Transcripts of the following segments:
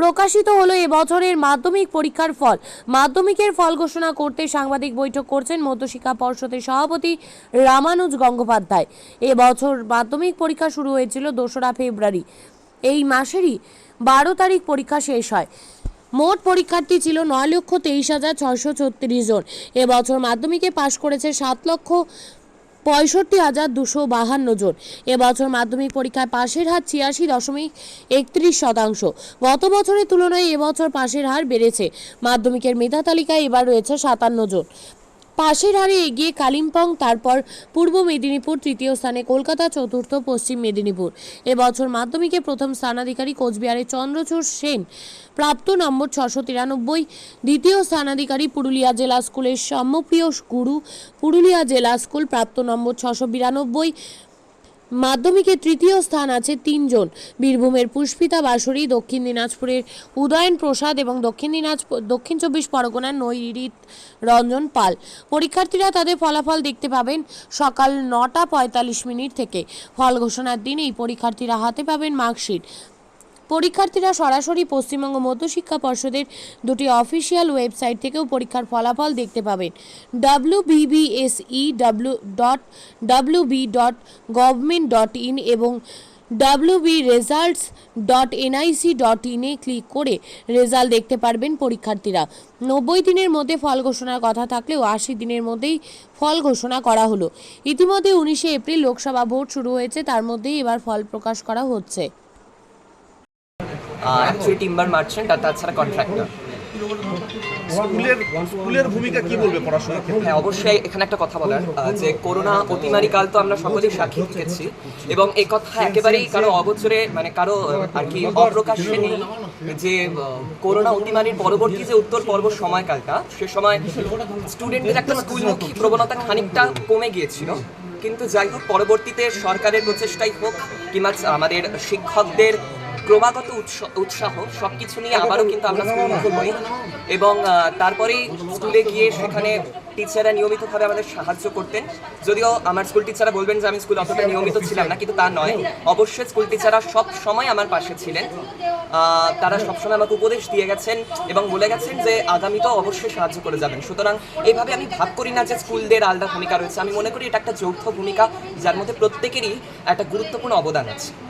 প্রকাশিত হলো এবছরের মাধ্যমিক পরীক্ষার ফল। মাধ্যমিকের ফল ঘোষণা করতে সাংবাদিক বৈঠক করছেন মধ্যশিক্ষা পর্ষদের সভাপতি রামানুজ গঙ্গোপাধ্যায়। এবছর মাধ্যমিক পরীক্ষা শুরু হয়েছিল দোসরা ফেব্রুয়ারি। এই মাসেরই বারো তারিখ পরীক্ষা শেষ হয়। মোট পরীক্ষার্থী ছিল নয় লক্ষ তেইশ হাজার ছয়শো ছত্রিশ জন। এবছর মাধ্যমিকে পাশ করেছে সাত লক্ষ পঁয়ষট্টি হাজার দুশো বাহান্ন জন। এবছর মাধ্যমিক পরীক্ষায় পাশের হার ছিয়াশি দশমিক একত্রিশ শতাংশ। গত বছরের তুলনায় এবছর পাশের হার বেড়েছে। মাধ্যমিকের মেধা তালিকায় এবার রয়েছে সাতান্ন জন। পাশের হারে এগিয়ে কালিম্পং, তারপর পূর্ব মেদিনীপুর, তৃতীয় স্থানে কলকাতা, চতুর্থ পশ্চিম মেদিনীপুর। এবছর মাধ্যমিকে প্রথম স্থানাধিকারী কোচবিহারের চন্দ্রচূড় সেন, প্রাপ্ত নম্বর ছশো তিরানব্বই। দ্বিতীয় স্থানাধিকারী পুরুলিয়া জেলা স্কুলের সম্যপ্রিয় গুরু, পুরুলিয়া জেলা স্কুল প্রাপ্ত নম্বর ছশো বিরানব্বই। মাধ্যমিকে তৃতীয় স্থান আছে তিনজন। বীরভূমের পুষ্পিতা বাসুরি দক্ষিণ দিনাজপুরের উদয়ন প্রসাদ এবং দক্ষিণ দিনাজপুর, দক্ষিণ চব্বিশ পরগনার নৈরিত রঞ্জন পাল। পরীক্ষার্থীরা তাদের ফলাফল দেখতে পাবেন সকাল নটা পঁয়তাল্লিশ মিনিট থেকে। ফল ঘোষণার দিনেই পরীক্ষার্থীরা হাতে পাবেন মার্কশিট। পরীক্ষার্থীরা সরাসরি পশ্চিমবঙ্গ মধ্যশিক্ষা পর্ষদের দুটি অফিসিয়াল ওয়েবসাইট থেকেও পরীক্ষার ফলাফল দেখতে পাবেন। W BBSE dot W B dot government dot in এবং W B results dot NIC dot ইনে ক্লিক করে রেজাল্ট দেখতে পারবেন পরীক্ষার্থীরা। নব্বই দিনের মধ্যে ফল ঘোষণার কথা থাকলেও আশি দিনের মধ্যেই ফল ঘোষণা করা হলো। ইতিমধ্যে উনিশে এপ্রিল লোকসভা ভোট শুরু হয়েছে, তার মধ্যেই এবার ফল প্রকাশ করা হচ্ছে। অ্যাকচুয়ালি টিম্বার মার্চেন্ট আর তাছাড়া কন্ট্রাক্টর স্কুলের স্কুলের ভূমিকা কি বলবে পড়াশোনার ক্ষেত্রে? হ্যাঁ অবশ্যই এখানে একটা কথা বলার যে করোনা অতিমারি কাল তো আমরা সকলেই সাক্ষী থেকেছি এবং এই কথা একেবারেই কারও অগোচরে মানে কারও আর কি অপ্রকাশ্যে নেই যে করোনা অতিমারির পরবর্তী যে উত্তর পর্ব সময়কালটা সে সময় স্টুডেন্টদের একটা স্কুলমুখী প্রবণতা খানিকটা কমে গিয়েছিল। কিন্তু যাই হোক পরবর্তীতে সরকারের প্রচেষ্টাই হোক কিংবা আমাদের শিক্ষকদের ক্রমাগত উৎস- উৎসাহ সবকিছু নিয়ে আবারও কিন্তু আমরা স্কুলমুখী হই এবং তারপরেই স্কুলে গিয়ে সেখানে টিচাররা নিয়মিতভাবে আমাদের সাহায্য করতেন। যদিও আমার স্কুল টিচাররা বলবেন যে আমি স্কুল অতটা নিয়মিত ছিলাম না কিন্তু তা নয়। অবশ্যই স্কুল টিচাররা সব সময় আমার পাশে ছিলেন। তারা সবসময় আমাকে উপদেশ দিয়ে গেছেন এবং বলে গেছেন যে আগামীতেও অবশ্যই সাহায্য করে যাবেন। সুতরাং এইভাবে আমি ভাব করি না যে স্কুলদের আলাদা ভূমিকা রয়েছে। আমি মনে করি এটা একটা যৌথ ভূমিকা যার মধ্যে প্রত্যেকেরই একটা গুরুত্বপূর্ণ অবদান আছে।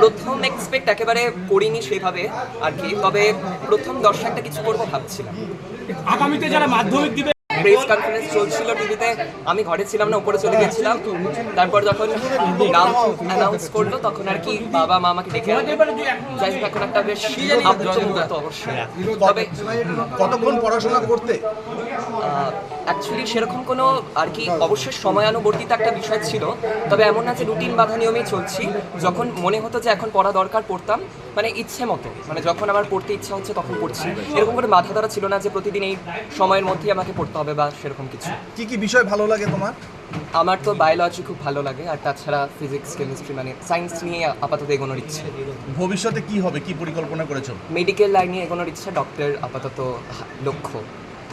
প্রথম এক্সপেক্ট একেবারে করিনি সেভাবে আর কি তবে প্রথম দর্শকটা কিছু করব ভাবছিলাম। আগামীতে যারা মাধ্যমিক দিবে প্রেস কনফারেন্স চলছিল টিভিতে আমি ঘরে ছিলাম না উপরে চলে গেছিলাম। তারপর যখন নাম অ্যানাউন্স করল তখন আর কি বাবা মা আমাকে ডেকে। যাই হোক এখন একটা বেশ আপ্লুত অবশ্যই। তবে কতক্ষণ পড়াশোনা করতে? অ্যাকচুয়ালি সেরকম কোনো আর কি অবশ্যই সময়ানুবর্তিত একটা বিষয় ছিল। তবে এমন না যে রুটিন বাধা নিয়মেই চলছি। যখন মনে হতো যে এখন পড়া দরকার পড়তাম। মানে ইচ্ছে মতো। মানে যখন আমার পড়তে ইচ্ছা হচ্ছে তখন পড়ছি। এরকম করে বাধা ধরা ছিল না যে প্রতিদিন এই সময়ের মধ্যেই আমাকে পড়তে হবে বা সেরকম কিছু। কি কি বিষয় ভালো লাগে তোমার? আমার তো বায়োলজি খুব ভালো লাগে। আর তাছাড়া ফিজিক্স কেমিস্ট্রি মানে সায়েন্স নিয়ে আপাতত এগোনোর ইচ্ছে। ভবিষ্যতে কি হবে? কি পরিকল্পনা করেছ? মেডিকেল লাইনে এগোনোর ইচ্ছা ডক্টর আপাতত লক্ষ্য।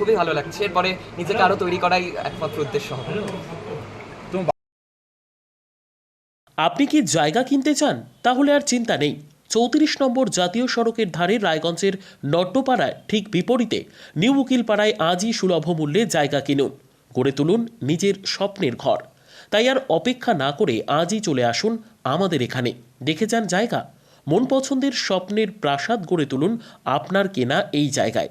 খুবই ভালো লাগছে। এরপরে নিজেকে আরও তৈরি করাই একমাত্র উদ্দেশ্য হবে। আপনি কি জায়গা কিনতে চান? তাহলে আর চিন্তা নেই। চৌত্রিশ নম্বর জাতীয় সড়কের ধারে রায়গঞ্জের নট্টপাড়ায় ঠিক বিপরীতে নিউ উকিলপাড়ায় আজই সুলভ মূল্যে জায়গা কিনুন। গড়ে তুলুন নিজের স্বপ্নের ঘর। তাই আর অপেক্ষা না করে আজই চলে আসুন আমাদের এখানে। দেখে যান জায়গা। মন পছন্দের স্বপ্নের প্রাসাদ গড়ে তুলুন আপনার কেনা এই জায়গায়।